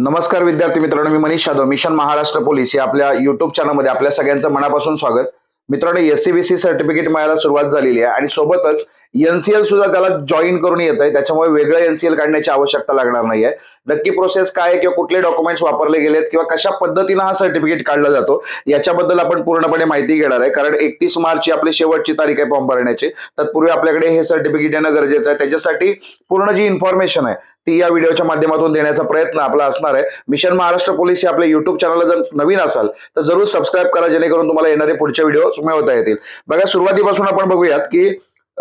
नमस्कार विद्यार्थी मित्रांनो मी मनीष यादव मिशन महाराष्ट्र पोलीस या आपल्या युट्यूब चॅनलमध्ये आपल्या सगळ्यांचं मनापासून स्वागत. मित्रांनो S C B C certificate मिळायला सुरुवात झालेली आहे आणि सोबतच एनसीएल सुद्धा त्याला जॉईन करून येत आहे त्याच्यामुळे वेगळं एनसीएल काढण्याची आवश्यकता लागणार नाहीये. नक्की प्रोसेस काय आहे किंवा कुठले डॉक्युमेंट्स वापरले गेलेत किंवा कशा पद्धतीनं हा सर्टिफिकेट काढला जातो याच्याबद्दल आपण पूर्णपणे माहिती घेणार आहे. कारण एकतीस मार्च ही आपली शेवटची तारीख आहे फॉर्म भरण्याची. तत्पूर्वी आपल्याकडे हे सर्टिफिकेट येणं गरजेचं आहे. त्याच्यासाठी पूर्ण जी इन्फॉर्मेशन आहे ती या व्हिडिओच्या माध्यमातून देण्याचा प्रयत्न आपला असणार आहे. मिशन महाराष्ट्र पोलीस या आपल्या युट्यूब चॅनलला जर नवीन असाल तर जरूर सबस्क्राईब करा जेणेकरून तुम्हाला येणारे पुढचे व्हिडिओ मिळवता येतील. बघा सुरुवातीपासून आपण बघूयात की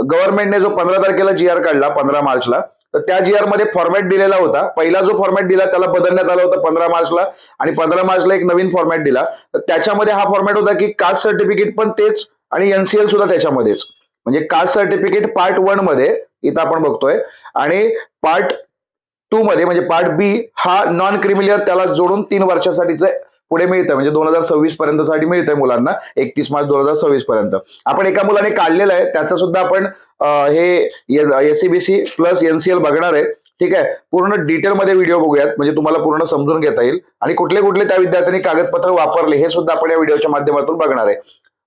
गव्हर्नमेंटने जो पंधरा तारखेला जी आर काढला पंधरा मार्चला तर त्या जी आरमध्ये फॉर्मॅट दिलेला होता. पहिला जो फॉर्मॅट दिला त्याला बदलण्यात आला होता पंधरा मार्चला आणि पंधरा मार्चला एक नवीन फॉर्मॅट दिला. तर त्याच्यामध्ये हा फॉर्मॅट होता की कास्ट सर्टिफिकेट पण तेच आणि एनसीएल सुद्धा त्याच्यामध्येच. म्हणजे कास्ट सर्टिफिकेट पार्ट वनमध्ये इथं आपण बघतोय आणि पार्ट टू मध्ये म्हणजे पार्ट बी हा नॉन क्रिमिलियर त्याला जोडून तीन वर्षासाठीचं पुढे मिळतं म्हणजे दोन हजार सव्वीस पर्यंत साठी मिळतंय मुलांना. एकतीस मार्च दोन हजार सव्वीस पर्यंत. आपण एका मुलाने काढलेलं आहे. त्याचं सुद्धा आपण हे एसीबीसी प्लस एनसीएल बघणार आहे. ठीक आहे? पूर्ण डिटेलमध्ये व्हिडिओ बघूयात. म्हणजे तुम्हाला पूर्ण समजून घेता येईल. आणि कुठले कुठले त्या विद्यार्थ्यांनी कागदपत्र वापरले हे सुद्धा आपण या व्हिडिओच्या माध्यमातून बघणार आहे.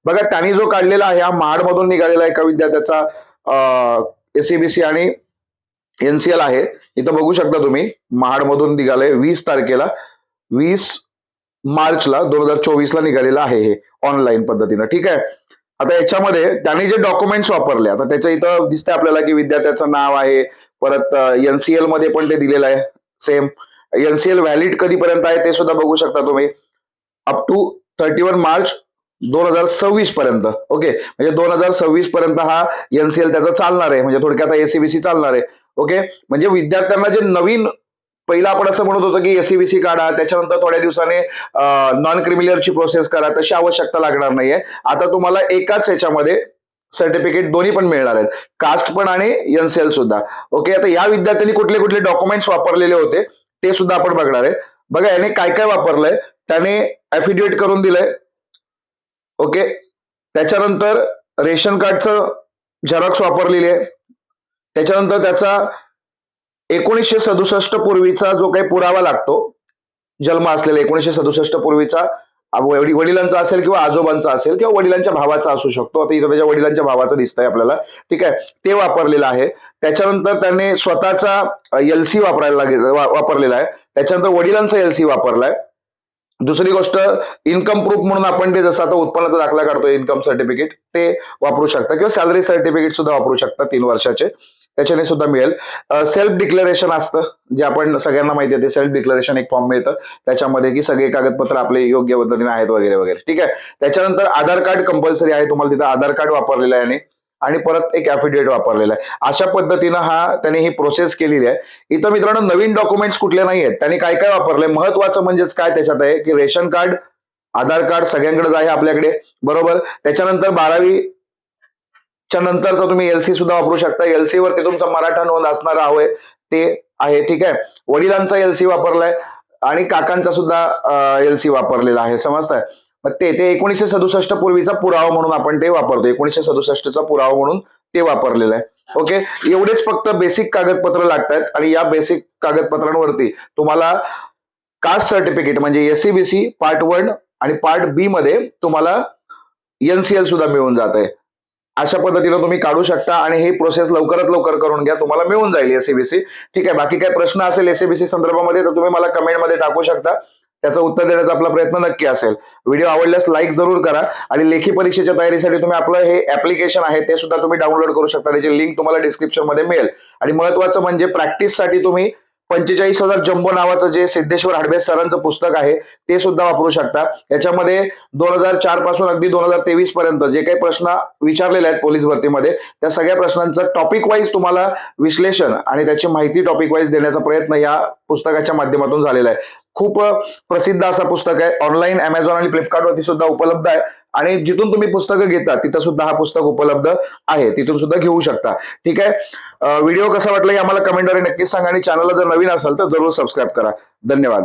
बघा त्यांनी जो काढलेला आहे हा महाडमधून निघालेला एका विद्यार्थ्याचा एसीबीसी आणि एनसीएल आहे. इथं बघू शकता तुम्ही. महाडमधून निघाले वीस तारखेला. वीस मार्चला दोन हजार चोवीसला निघालेलं आहे हे ऑनलाईन पद्धतीनं ठीक आहे? आता याच्यामध्ये त्यांनी जे डॉक्युमेंट्स वापरले आता त्याच्या इथं दिसतंय आपल्याला की विद्यार्थ्याचं नाव आहे परत एनसीएलमध्ये पण ते दिलेलं आहे सेम एनसीएल व्हॅलिड कधीपर्यंत आहे ते सुद्धा बघू शकता तुम्ही. Up to thirty one March दोन हजार सव्वीस पर्यंत ओके म्हणजे दोन हजार सव्वीस पर्यंत हा एनसीएल त्याचा चालणार आहे म्हणजे थोडक्यात एसीबीसी चालणार आहे ओके म्हणजे विद्यार्थ्यांना जे नवीन पहिलं आपण असं म्हणत होतो की एसीबीसी काढा त्याच्यानंतर थोड्या दिवसाने नॉन क्रिमिनलची प्रोसेस करा तशी आवश्यकता लागणार नाहीये. आता तुम्हाला एकाच याच्यामध्ये सर्टिफिकेट दोन्ही पण मिळणार आहेत. कास्ट पण आणि एनसेल सुद्धा. ओके आता या विद्यार्थ्यांनी कुठले कुठले डॉक्युमेंट्स वापरलेले होते ते सुद्धा आपण बघणार आहे. बघा याने काय काय वापरलंय त्याने ऍफिडेविट करून दिलंय. ओके त्याच्यानंतर रेशन कार्डचं झेरॉक्स वापरलेली आहे. त्याच्यानंतर त्याचा एकोणीसशे सदुसष्ट पूर्वीचा जो काही पुरावा लागतो जन्म असलेला एकोणीसशे सदुसष्ट पूर्वीचा वडिलांचा असेल किंवा आजोबांचा असेल किंवा वडिलांच्या भावाचा असू शकतो. आता इथं त्याच्या वडिलांच्या भावाचं दिसतंय आपल्याला. ठीक आहे? ते वापरलेलं आहे. त्याच्यानंतर त्याने स्वतःचा एलसी वापरायला लागेल वापरलेला आहे. त्याच्यानंतर वडिलांचा एलसी वापरलाय. दुसरी गोष्ट इन्कम प्रूफ म्हणून आपण ते जसं आता उत्पन्नाचा दाखला काढतो इन्कम सर्टिफिकेट ते वापरू शकता. किंवा सॅलरी सर्टिफिकेट सुद्धा वापरू शकता तीन वर्षाचे. त्याच्याने सुद्धा मिळेल. सेल्फ डिक्लेरेशन असतं जे आपण सगळ्यांना माहिती आहे ते सेल्फ डिक्लेरेशन एक फॉर्म मिळतं. त्याच्यामध्ये की सगळे कागदपत्र आपले योग्य पद्धतीने आहेत वगैरे वगैरे. ठीक आहे? त्याच्यानंतर आधार कार्ड कंपल्सरी आहे तुम्हाला तिथं आधार कार्ड वापरलेलं आहे आणि आणि परत एक ऍफिडेविट वापरलेला आहे. अशा पद्धतीनं हा त्याने ही प्रोसेस केलेली आहे. इथं मित्रांनो नवीन डॉक्युमेंट्स कुठले नाही आहेत त्यांनी काय काय वापरले महत्वाचं म्हणजेच काय त्याच्यात आहे? की रेशन कार्ड आधार कार्ड सगळ्यांकडेच आहे आपल्याकडे. बरोबर? त्याच्यानंतर बारावी च्या नंतरचा तुम्ही एलसी सुद्धा वापरू शकता. एलसी वरती तुमचा मराठा नोंद असणार आहे. ते आहे ठीक आहे? वडिलांचा एलसी वापरलाय आणि काकांचा सुद्धा एलसी वापरलेला आहे. समजताय? मग ते ते एकोणीसशे सदुसष्ट पूर्वीचा पुरावा म्हणून आपण ते वापरतो. एकोणीसशे सदुसष्टचा पुरावा म्हणून ते वापरलेलं आहे. ओके? एवढेच फक्त बेसिक कागदपत्र लागतात आणि या बेसिक कागदपत्रांवरती तुम्हाला कास्ट सर्टिफिकेट म्हणजे एससीबीसी पार्ट वन आणि पार्ट बी मध्ये तुम्हाला एनसीएल सुद्धा मिळून जात आहे अशा पद्धतीनं तुम्ही काढू शकता आणि ही प्रोसेस लवकरात लवकर करून घ्या तुम्हाला मिळून जाईल एसीबीसी ठीक आहे बाकी काही प्रश्न असेल एसीबीसी संदर्भामध्ये तर तुम्ही मला कमेंटमध्ये टाकू शकता. त्याचं उत्तर देण्याचा आपला प्रयत्न नक्की असेल. व्हिडिओ आवडल्यास लाईक जरूर करा आणि लेखी परीक्षेच्या तयारीसाठी तुम्ही आपलं हे ऍप्लिकेशन आहे ते सुद्धा तुम्ही डाउनलोड करू शकता. त्याची लिंक तुम्हाला डिस्क्रिप्शनमध्ये मिळेल. आणि महत्वाचं म्हणजे प्रॅक्टिससाठी तुम्ही पंचेचाळीस हजार जम्बो नावाचं जे सिद्धेश्वर हाडबे सरांचं पुस्तक आहे ते सुद्धा वापरू शकता. याच्यामध्ये दोन हजार चारपासून अगदी दोन हजार तेवीस पर्यंत जे काही प्रश्न विचारलेले आहेत पोलीस भरतीमध्ये त्या सगळ्या प्रश्नांचं टॉपिक वाईज तुम्हाला विश्लेषण आणि त्याची माहिती टॉपिक वाईज देण्याचा प्रयत्न या पुस्तकाच्या माध्यमातून झालेला आहे. खूप प्रसिद्ध असा पुस्तक आहे. ऑनलाईन अमेझॉन आणि फ्लिपकार्टवरती सुद्धा उपलब्ध आहे. आणि जिथून तुम्ही पुस्तकं घेता तिथं सुद्धा हा पुस्तक उपलब्ध आहे. तिथून सुद्धा घेऊ शकता. ठीक आहे? व्हिडिओ कसा वाटला हे आम्हाला कमेंटद्वारे नक्कीच सांगा आणि चॅनलला जर नवीन असेल तर जरूर सबस्क्राईब करा. धन्यवाद.